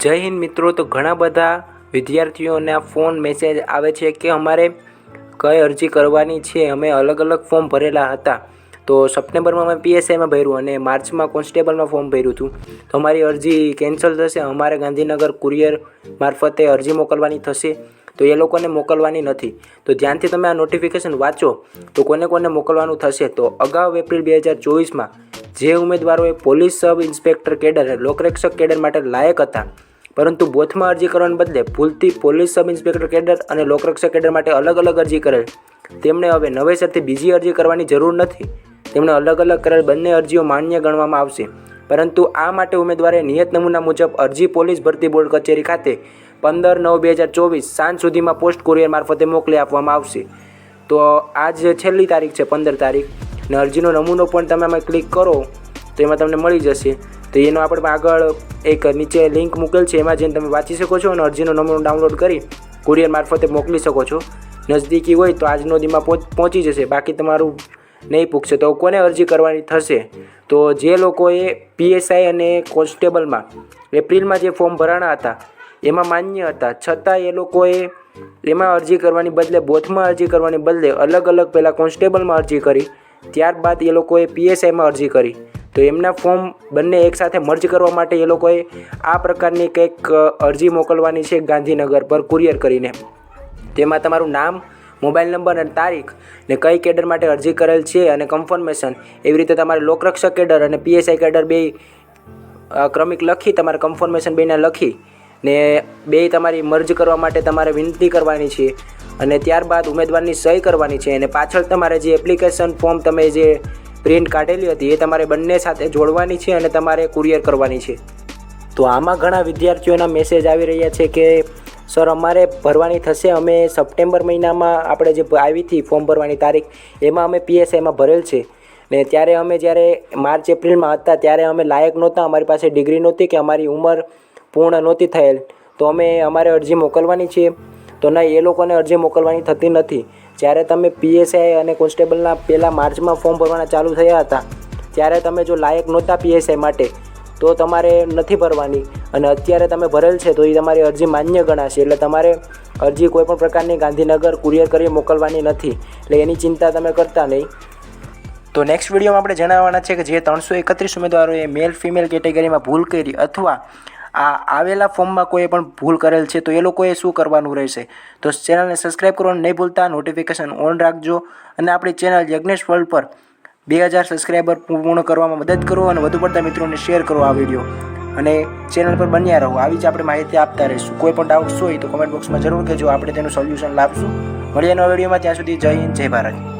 જય હિન્દ મિત્રો. તો ઘણા બધા વિદ્યાર્થીઓના ફોન મેસેજ આવે છે કે અમારે કઈ અરજી કરવાની છે. અમે અલગ અલગ ફોર્મ ભરેલા હતા. તો સપ્ટેમ્બરમાં અમે પીએસઆઈમાં ભર્યું અને માર્ચમાં કોન્સ્ટેબલમાં ફોર્મ ભર્યું હતું. તો અમારી અરજી કેન્સલ થશે. અમારે ગાંધીનગર કુરિયર મારફતે અરજી મોકલવાની થશે. તો એ લોકોને મોકલવાની નથી. તો ધ્યાનથી તમે આ નોટિફિકેશન વાંચો. તો કોને કોને મોકલવાનું થશે? તો અગાઉ એપ્રિલ બે હજાર ચોવીસમાં જે ઉમેદવારોએ પોલીસ સબ ઇન્સ્પેક્ટર કેડર, લોકરક્ષક કેડર માટે લાયક હતા. પરંતુ બોથમાં અરજી કરવાને બદલે ભૂલથી પોલીસ સબ ઇન્સ્પેક્ટર કેડર અને લોકરક્ષક કેડર માટે અલગ અલગ અરજી કરેલ. તેમણે હવે નવેસરથી બીજી અરજી કરવાની જરૂર નથી. તેમણે અલગ અલગ કરેલ બંને અરજીઓ માન્ય ગણવામાં આવશે. પરંતુ આ માટે ઉમેદવારે નિયત નમૂના મુજબ અરજી પોલીસ ભરતી બોર્ડ કચેરી ખાતે પંદર નવ બે હજાર ચોવીસ સાંજ સુધીમાં પોસ્ટ કુરિયર મારફતે મોકલી આપવામાં આવશે. તો આજ છેલ્લી તારીખ છે, પંદર તારીખ. ને અરજીનો નમૂનો પણ તમે આમાં ક્લિક કરો, તો એમાં તમને મળી જશે. તો એનો આપણે આગળ એક નીચે લિંક મૂકેલ છે, એમાં જઈને તમે વાંચી શકો છો અને અરજીનો નમૂનો ડાઉનલોડ કરી કુરિયર મારફતે મોકલી શકો છો. નજદીકી હોય તો આજનો દીમાં પહોંચ જશે. બાકી તમારું નહીં પૂછશે તો કોને અરજી કરવાની થશે? તો જે લોકોએ પીએસઆઈ અને કોન્સ્ટેબલમાં એપ્રિલમાં જે ફોર્મ ભરાણા હતા, એમાં માન્ય હતા. છતાં એ લોકોએ એમાં અરજી કરવાની બદલે, બોથમાં અરજી કરવાની બદલે અલગ અલગ પહેલાં કોન્સ્ટેબલમાં અરજી કરી. ત્યારબાદ એ લોકોએ પીએસઆઈમાં અરજી કરી. તો એમના ફોર્મ બંને એકસાથે મર્જ કરવા માટે એ લોકોએ આ પ્રકારની કંઈક અરજી મોકલવાની છે ગાંધીનગર પર કુરિયર કરીને. તેમાં તમારું નામ મોબાઈલ નંબર અને તારીખ ને કઈ કેડર માટે અરજી કરેલ છે અને કન્ફર્મેશન એવી રીતે તમારે લોકરક્ષક કેડર અને પીએસઆઈ કેડર બે ક્રમિક લખી તમારે કન્ફર્મેશન બેને લખી ને બે તમારી મર્જ કરવા માટે તમારે વિનંતી કરવાની છે. અને ત્યારબાદ ઉમેદવારની સહી કરવાની છે અને પાછળ તમારે જે એપ્લિકેશન ફોર્મ તમે જે પ્રિન્ટ કાઢેલી હતી એ તમારે બંને સાથે જોડવાની છે અને તમારે કુરિયર કરવાની છે. તો આમાં ઘણા વિદ્યાર્થીઓના મેસેજ આવી રહ્યા છે કે, સર, અમારે ભરવાની થશે. અમે સપ્ટેમ્બર મહિનામાં આપણે જે આવી હતી ફોર્મ ભરવાની તારીખ, એમાં અમે પીએસઆઈમાં ભરેલ છે. ને ત્યારે અમે જ્યારે માર્ચ, એપ્રિલમાં હતા, ત્યારે અમે લાયક નહોતા. અમારી પાસે ડિગ્રી નહોતી કે અમારી ઉંમર પૂર્ણ નહોતી થયેલ. તો અમે અમારે અરજી મોકલવાની છે. તો ના, એ લોકોને અરજી મોકલવાની થતી નથી. જ્યારે તમે પીએસઆઈ અને કોન્સ્ટેબલના પહેલાં માર્ચમાં ફોર્મ ભરવાના ચાલુ થયા હતા, ત્યારે તમે જો લાયક નહોતા પીએસઆઈ માટે, તો તમારે નથી ભરવાની. અને અત્યારે તમે ભરેલ છે, તો એ તમારી અરજી માન્ય ગણાશે. એટલે તમારે અરજી કોઈપણ પ્રકારની ગાંધીનગર કુરિયર કરી મોકલવાની નથી. એટલે એની ચિંતા તમે કરતા નહીં. તો નેક્સ્ટ વિડીયોમાં આપણે જણાવવાના છે કે જે ત્રણસો એકત્રીસ ઉમેદવારોએ મેલ ફિમેલ કેટેગરીમાં ભૂલ કરી અથવા આ આવેલા ફોર્મમાં કોઈ પણ ભૂલ કરેલ છે તો એ લોકોએ શું કરવાનું રહેશે? તો ચેનલને સબસ્ક્રાઈબ કરવાનું નહીં ભૂલતા નોટિફિકેશન ઓન રાખજો અને આપણી ચેનલ યજ્ઞેશ વર્લ્ડ પર બે હજાર સબસ્ક્રાઈબર પૂર્ણ કરવામાં મદદ કરો અને વધુ પડતા મિત્રોને શેર કરો આ વીડિયો અને ચેનલ પર બન્યા રહો. આવી જ આપણે માહિતી આપતા રહીશું. કોઈ પણ ડાઉટ્સ હોય તો કમેન્ટ બોક્સમાં જરૂર કહેજો. આપણે તેનું સોલ્યુશન લાવશું. મળીએ નવા વિડીયોમાં ત્યાં સુધી જય હિન્દ, જય ભારત.